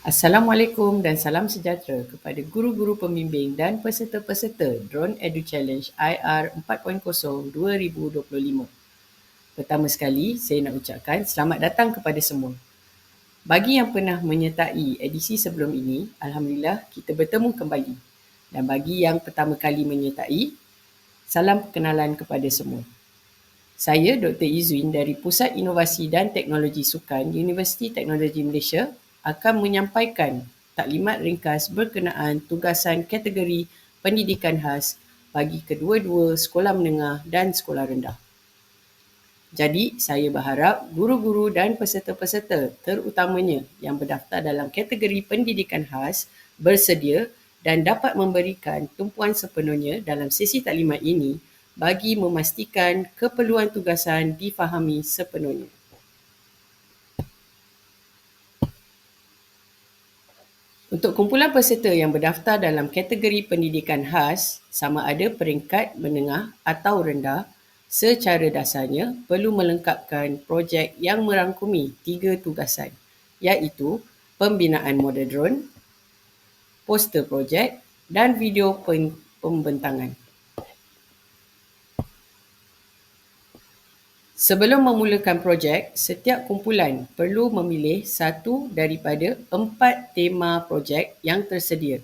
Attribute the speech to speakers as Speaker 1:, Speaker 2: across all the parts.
Speaker 1: Assalamualaikum dan salam sejahtera kepada guru-guru pembimbing dan peserta-peserta Drone Edu Challenge IR 4.0 2025. Pertama sekali, saya nak ucapkan selamat datang kepada semua. Bagi yang pernah menyertai edisi sebelum ini, Alhamdulillah kita bertemu kembali. Dan bagi yang pertama kali menyertai, salam perkenalan kepada semua. Saya Dr. Izwin dari Pusat Inovasi dan Teknologi Sukan Universiti Teknologi Malaysia akan menyampaikan taklimat ringkas berkenaan tugasan kategori pendidikan khas bagi kedua-dua sekolah menengah dan sekolah rendah. Jadi, saya berharap guru-guru dan peserta-peserta terutamanya yang berdaftar dalam kategori pendidikan khas bersedia dan dapat memberikan tumpuan sepenuhnya dalam sesi taklimat ini bagi memastikan keperluan tugasan difahami sepenuhnya. Untuk kumpulan peserta yang berdaftar dalam kategori pendidikan khas sama ada peringkat menengah atau rendah, secara dasarnya perlu melengkapkan projek yang merangkumi tiga tugasan iaitu pembinaan model drone, poster projek dan video pembentangan. Sebelum memulakan projek, setiap kumpulan perlu memilih satu daripada empat tema projek yang tersedia.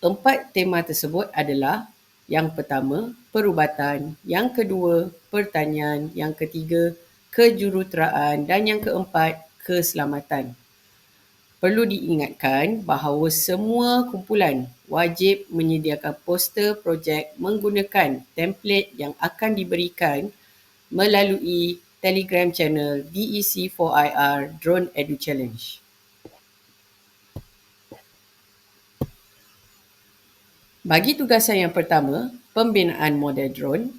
Speaker 1: Empat tema tersebut adalah yang pertama, perubatan, yang kedua, pertanian, yang ketiga, kejuruteraan dan yang keempat, keselamatan. Perlu diingatkan bahawa semua kumpulan wajib menyediakan poster projek menggunakan template yang akan diberikan melalui Telegram channel DEC4IR Drone Edu Challenge. Bagi tugasan yang pertama, pembinaan model drone,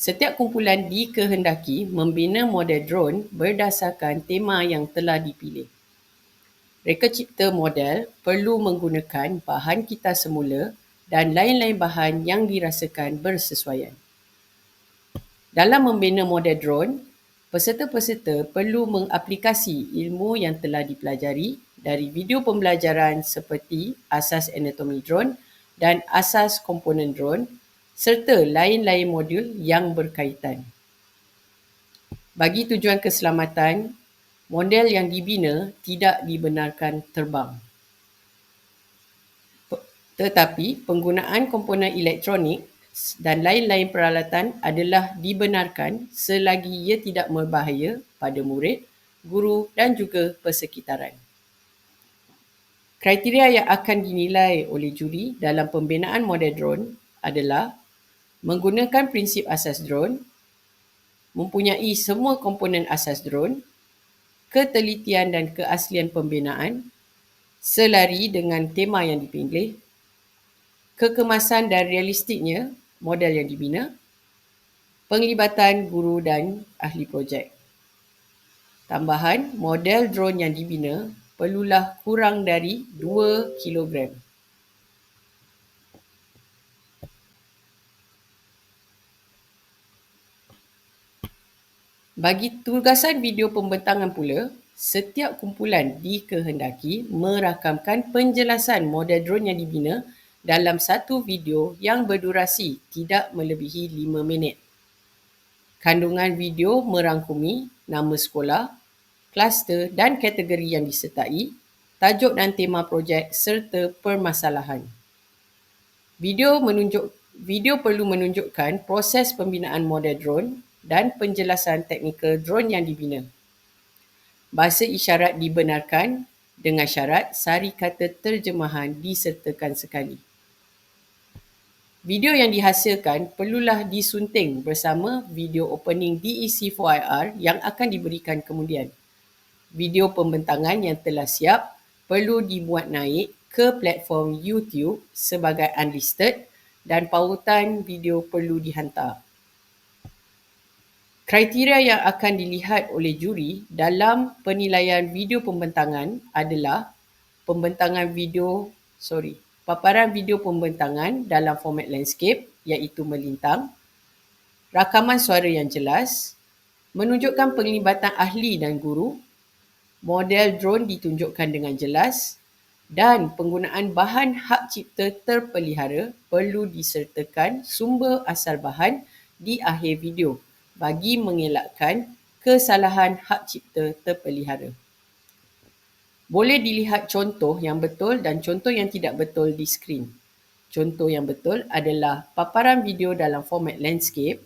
Speaker 1: setiap kumpulan dikehendaki membina model drone berdasarkan tema yang telah dipilih. Reka cipta model perlu menggunakan bahan kita semula dan lain-lain bahan yang dirasakan bersesuaian. Dalam membina model drone, peserta-peserta perlu mengaplikasi ilmu yang telah dipelajari dari video pembelajaran seperti asas anatomi drone dan asas komponen drone serta lain-lain modul yang berkaitan. Bagi tujuan keselamatan, model yang dibina tidak dibenarkan terbang. Tetapi penggunaan komponen elektronik dan lain-lain peralatan adalah dibenarkan selagi ia tidak berbahaya pada murid, guru dan juga persekitaran. Kriteria yang akan dinilai oleh juri dalam pembinaan model drone adalah menggunakan prinsip asas drone, mempunyai semua komponen asas drone, ketelitian dan keaslian pembinaan, selari dengan tema yang dipilih, kekemasan dan realistiknya model yang dibina, penglibatan guru dan ahli projek. Tambahan, model drone yang dibina perlulah kurang dari 2 kg. Bagi tugasan video pembentangan pula, setiap kumpulan dikehendaki merakamkan penjelasan model drone yang dibina dalam satu video yang berdurasi tidak melebihi 5 minit. Kandungan video merangkumi nama sekolah, kluster dan kategori yang disertai, tajuk dan tema projek serta permasalahan. Video menunjuk video perlu menunjukkan proses pembinaan model drone dan penjelasan teknikal drone yang dibina. Bahasa isyarat dibenarkan dengan syarat sari kata terjemahan disertakan sekali. Video yang dihasilkan perlulah disunting bersama video opening DEC4IR yang akan diberikan kemudian. Video pembentangan yang telah siap perlu dibuat naik ke platform YouTube sebagai unlisted dan pautan video perlu dihantar. Kriteria yang akan dilihat oleh juri dalam penilaian video pembentangan adalah pembentangan video, sorry, paparan video pembentangan dalam format landscape iaitu melintang, rakaman suara yang jelas, menunjukkan penglibatan ahli dan guru, model drone ditunjukkan dengan jelas, dan penggunaan bahan hak cipta terpelihara perlu disertakan sumber asal bahan di akhir video bagi mengelakkan kesalahan hak cipta terpelihara. Boleh dilihat contoh yang betul dan contoh yang tidak betul di skrin. Contoh yang betul adalah paparan video dalam format landscape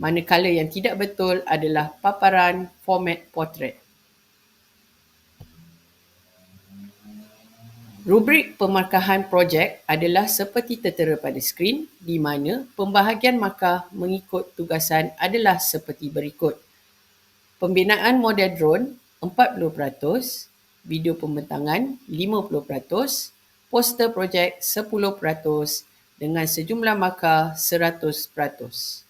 Speaker 1: manakala yang tidak betul adalah paparan format portrait. Rubrik pemarkahan projek adalah seperti tertera pada skrin di mana pembahagian markah mengikut tugasan adalah seperti berikut. Pembinaan model drone 40%, video pembentangan 50%, poster projek 10% dengan sejumlah markah 100%.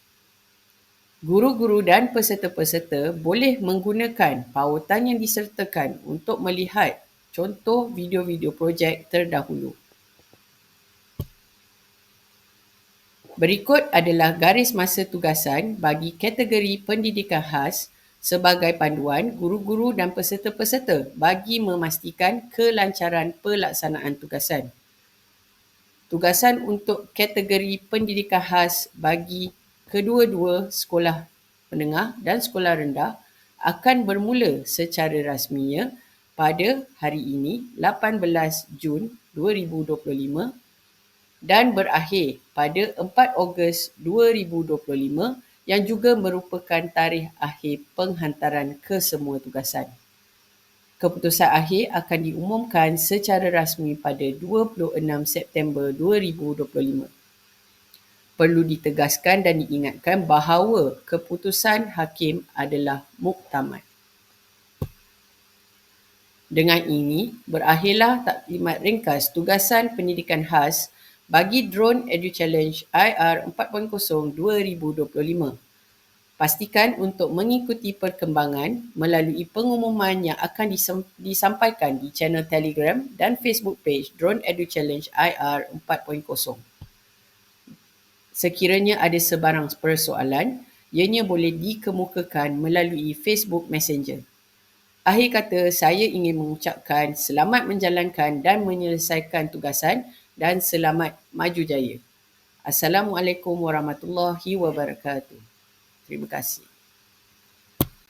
Speaker 1: Guru-guru dan peserta-peserta boleh menggunakan pautan yang disertakan untuk melihat contoh video-video projek terdahulu. Berikut adalah garis masa tugasan bagi kategori pendidikan khas sebagai panduan guru-guru dan peserta-peserta bagi memastikan kelancaran pelaksanaan tugasan. Tugasan untuk kategori pendidikan khas bagi kedua-dua sekolah menengah dan sekolah rendah akan bermula secara rasminya pada hari ini 18 Jun 2025 dan berakhir pada 4 Ogos 2025 yang juga merupakan tarikh akhir penghantaran kesemua tugasan. Keputusan akhir akan diumumkan secara rasmi pada 26 September 2025. Perlu ditegaskan dan diingatkan bahawa keputusan hakim adalah muktamad. Dengan ini, berakhirlah taklimat ringkas tugasan pendidikan khas bagi Drone Edu Challenge IR 4.0 2025. Pastikan untuk mengikuti perkembangan melalui pengumuman yang akan disampaikan di channel Telegram dan Facebook page Drone Edu Challenge IR 4.0. Sekiranya ada sebarang persoalan, ianya boleh dikemukakan melalui Facebook Messenger. Akhir kata, saya ingin mengucapkan selamat menjalankan dan menyelesaikan tugasan dan selamat maju jaya. Assalamualaikum warahmatullahi wabarakatuh. Terima kasih.